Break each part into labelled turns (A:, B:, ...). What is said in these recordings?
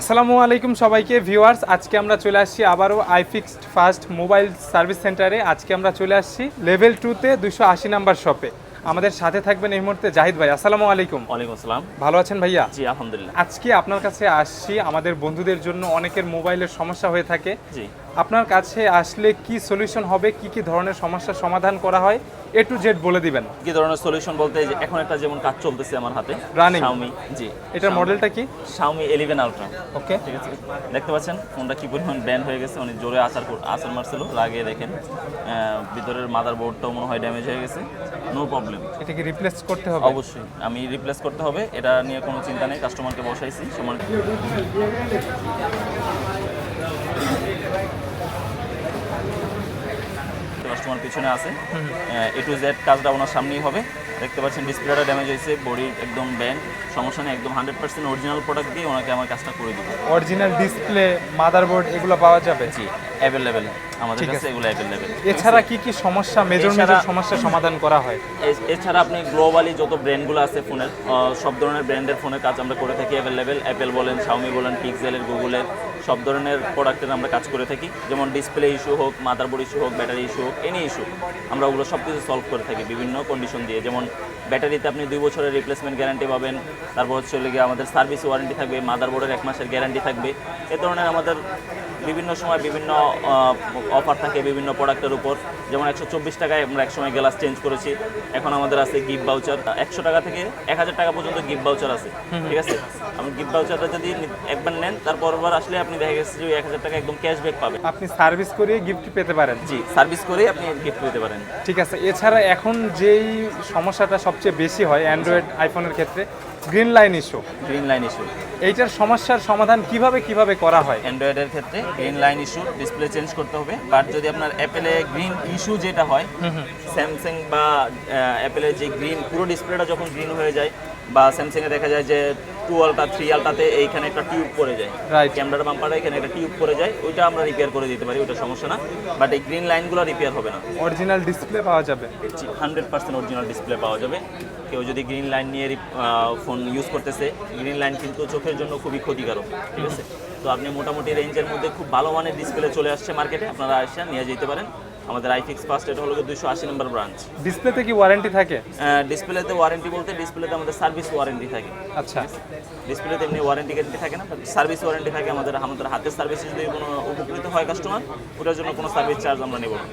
A: আসসালামু আলাইকুম সবাইকে ভিউয়ার্স। আজকে আমরা চলে আসছি আবারও আইফিক্সড ফার্স্ট মোবাইল সার্ভিস সেন্টারে। আজকে আমরা চলে আসছি লেভেল টুতে দুশো আশি নাম্বার শপে। আমাদের সাথে থাকবেন এই মুহূর্তে জাহিদ ভাই। আসসালামু আলাইকুম।
B: ওয়ালাইকুম আসসালাম।
A: ভালো আছেন ভাইয়া?
B: জি আলহামদুলিল্লাহ।
A: আজকে আপনার কাছে আসছি। আমাদের বন্ধুদের জন্য অনেকের মোবাইলের সমস্যা হয়ে থাকে।
B: জি।
A: আপনার কাছে আসলে কি সলিউশন হবে? কি কি ধরনের সমস্যার সমাধান করা হয়? এ টু জেড বলে দিবেন।
B: কি ধরনের সলিউশন বলতে যে এখন একটা যেমন কাজ চলতেছে আমার হাতে।
A: Running?
B: Xiaomi জি।
A: এটার মডেলটা কি?
B: Xiaomi 11 Ultra
A: ওকে
B: ঠিক আছে? দেখতে পাচ্ছেন ফোনটা কি পরিমাণ ব্যান্ড হয়ে গেছে অনেক জোরে আসার আসার মারছিল। লাগিয়ে দেখেন। ভিতরের মাদারবোর্ডটাও মনে হয় ড্যামেজ হয়ে গেছে। নো প্রবলেম
A: এটাকে রিপ্লেস করতে হবে?
B: অবশ্যই। আমি রিপ্লেস করতে হবে। এটা নিয়ে কোনো চিন্তা নেই। কাস্টমারকে বসাইছি। সমান কাস্টমার পিছনে আছে। এ টু জেড কাজটা ওনার সামনেই হবে। দেখতে পাচ্ছেন ডিসপ্লেটা ড্যামেজ হয়েছে বডির একদম ব্যান্ড সমস্যা নেই একদম হান্ড্রেড পার্সেন্ট অরিজিনাল প্রোডাক্ট দিয়ে ওনাকে আমার কাজটা করে দিব।
A: অরিজিনাল ডিসপ্লে মাদারবোর্ড এগুলো পাওয়া যাবে?
B: জি। অ্যাভেলেবেল আমাদের কাছে এগুলো অ্যাভেলেবেল
A: এছাড়া কি কি সমস্যা মেজর মেজর সমস্যার সমাধান করা হয়?
B: এছাড়া আপনি গ্লোবালি যত ব্র্যান্ডগুলো আছে ফোনের সব ধরনের ব্র্যান্ডের ফোনের কাজ আমরা করে থাকি অ্যাভেলেবেল অ্যাপেল বলেন শাওমি বলেন পিক্সেলের গুগলের সব ধরনের প্রোডাক্টের আমরা কাজ করে থাকি। যেমন ডিসপ্লে ইস্যু হোক মাদারবোর্ড ইস্যু হোক ব্যাটারি ইস্যু হোক এনি ইস্যু আমরা ওগুলো সব কিছু সলভ করে থাকি বিভিন্ন কন্ডিশন দিয়ে। যেমন ব্যাটারিতে আপনি দুই বছরের রিপ্লেসমেন্ট গ্যারান্টি পাবেন তারপর হচ্ছে গিয়ে আমাদের সার্ভিস ওয়ারেন্টি থাকবে মাদারবোর্ডের এক মাসের গ্যারান্টি থাকবে। এ ধরনের আমাদের বিভিন্ন সময় বিভিন্ন অফার থাকে বিভিন্ন প্রোডাক্টের উপর। যেমন একশো চব্বিশ টাকায় আমরা একসময় গ্লাস চেঞ্জ করেছি। এখন আমাদের আছে গিফট বাউচার একশো টাকা থেকে এক হাজার টাকা পর্যন্ত গিফট বাউচার আছে। ঠিক আছে? আপনি গিফট বাউচারটা যদি একবার নেন তারপর বার আসলে আপনি দেখা গেছে যে এক হাজার টাকা একদম ক্যাশব্যাক পাবেন।
A: আপনি সার্ভিস করিয়ে গিফট পেতে পারেন।
B: জি সার্ভিস করে আপনি গিফট পেতে পারেন।
A: ঠিক আছে এছাড়া এখন যেই সমস্যাটা সবচেয়ে বেশি হয় অ্যান্ড্রয়েড আইফোনের ক্ষেত্রে green line issue
B: green line issue
A: এইটার সমস্যার সমাধান কীভাবে কীভাবে করা হয়?
B: অ্যান্ড্রয়েডের ক্ষেত্রে green line issue display change করতে হবে। বাট যদি আপনার অ্যাপেলে গ্রিন ইস্যু যেটা হয় স্যামসাং বা অ্যাপেলের যে গ্রিন পুরো ডিসপ্লেটা যখন গ্রিন হয়ে যায় বা স্যামসাংয়ে দেখা যায় যে টু আলটা থ্রি আলটাতে এইখানে একটা টিউব পড়ে যায়. ক্যামেরার বাম্পারে এখানে একটা টিউব পড়ে যায় ওইটা আমরা রিপেয়ার করে দিতে পারি ওইটা সমস্যা না। বাট এই গ্রিন লাইনগুলো রিপেয়ার হবে না।
A: অরিজিনাল ডিসপ্লে পাওয়া যাবে।
B: হান্ড্রেড পার্সেন্ট অরিজিনাল ডিসপ্লে পাওয়া যাবে। কেউ যদি গ্রিন লাইন নিয়ে ফোন ইউজ করতেছে গ্রিন লাইন কিন্তু চোখের জন্য খুবই ক্ষতিকারক ঠিক আছে? তো আপনি মোটামুটি রেঞ্জের মধ্যে খুব ভালো মানের ডিসপ্লে চলে আসছে মার্কেটে আপনারা এসে নিয়ে যেতে পারেন। আমাদের আইফিক্স ফার্স্ট এটা হলো দুশো আশি নম্বর ব্রাঞ্চ।
A: ডিসপ্লেতে কি ওয়ারেন্টি থাকে?
B: ডিসপ্লেতে ওয়ারেন্টি বলতে ডিসপ্লেতে আমাদের সার্ভিস ওয়ারেন্টি থাকে।
A: আচ্ছা।
B: ডিসপ্লেতে এমনি ওয়ারেন্টি গ্যারেন্টি থাকে না সার্ভিস ওয়ারেন্টি থাকে আমাদের আমাদের হাতের সার্ভিসে যদি কোনো উপকৃত হয় কাস্টমার ওটার জন্য কোনো সার্ভিস চার্জ আমরা নেব না।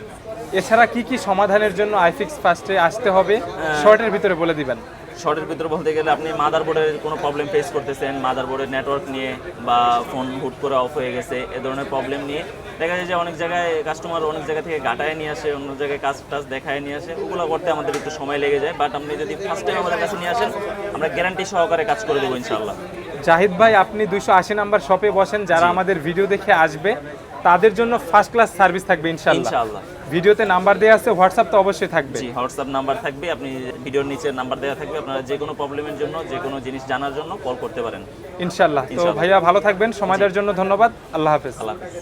A: এছাড়া কি কি সমাধানের জন্য আইফিক্স ফার্স্টে আসতে হবে? শর্টের ভিতরে বলে দিবেন।
B: শর্টের ভিতরে বলতে গেলে আপনি মাদারবোর্ডের কোনো প্রবলেম ফেস করতেছেন মাদারবোর্ডের নেটওয়ার্ক নিয়ে বা ফোন হুট করে অফ হয়ে গেছে এ ধরনের প্রবলেম নিয়ে দেখা যায় যে অনেক জায়গায় কাস্টমার অনেক জায়গা থেকে গাটায় নিয়ে আসে অন্য জায়গায় কাজ টাজ দেখায় নিয়ে আসে। ওগুলো করতে আমাদের একটু সময় লেগে যায় বাট আপনি যদি ফার্স্ট টাইম আমাদের কাছে নিয়ে আসেন আমরা গ্যারান্টি সহকারে কাজ করে দেবো ইনশাল্লাহ
A: জাহিদ ভাই আপনি দুশো আশি নাম্বার শপে বসেন যারা আমাদের ভিডিও দেখে আসবে তাদের জন্য ফার্স্ট ক্লাস সার্ভিস থাকবে ইনশাল্লাহ
B: ইনশাআল্লাহ।
A: ভিডিওতে নাম্বার দেওয়া আছে হোয়াটসঅ্যাপ তো অবশ্যই থাকবে।
B: জি হোয়াটসঅ্যাপ নাম্বার থাকবে আপনি ভিডিওর নিচে নাম্বার দেওয়া থাকবে আপনারা যে কোনো প্রবলেমের জন্য যে কোনো জিনিস জানার জন্য কল করতে পারেন।
A: ইনশাল্লাহ তো ভাইয়া ভালো থাকবেন সময় দেওয়ার জন্য ধন্যবাদ। আল্লাহ হাফেজ।
B: আল্লাহ হাফেজ।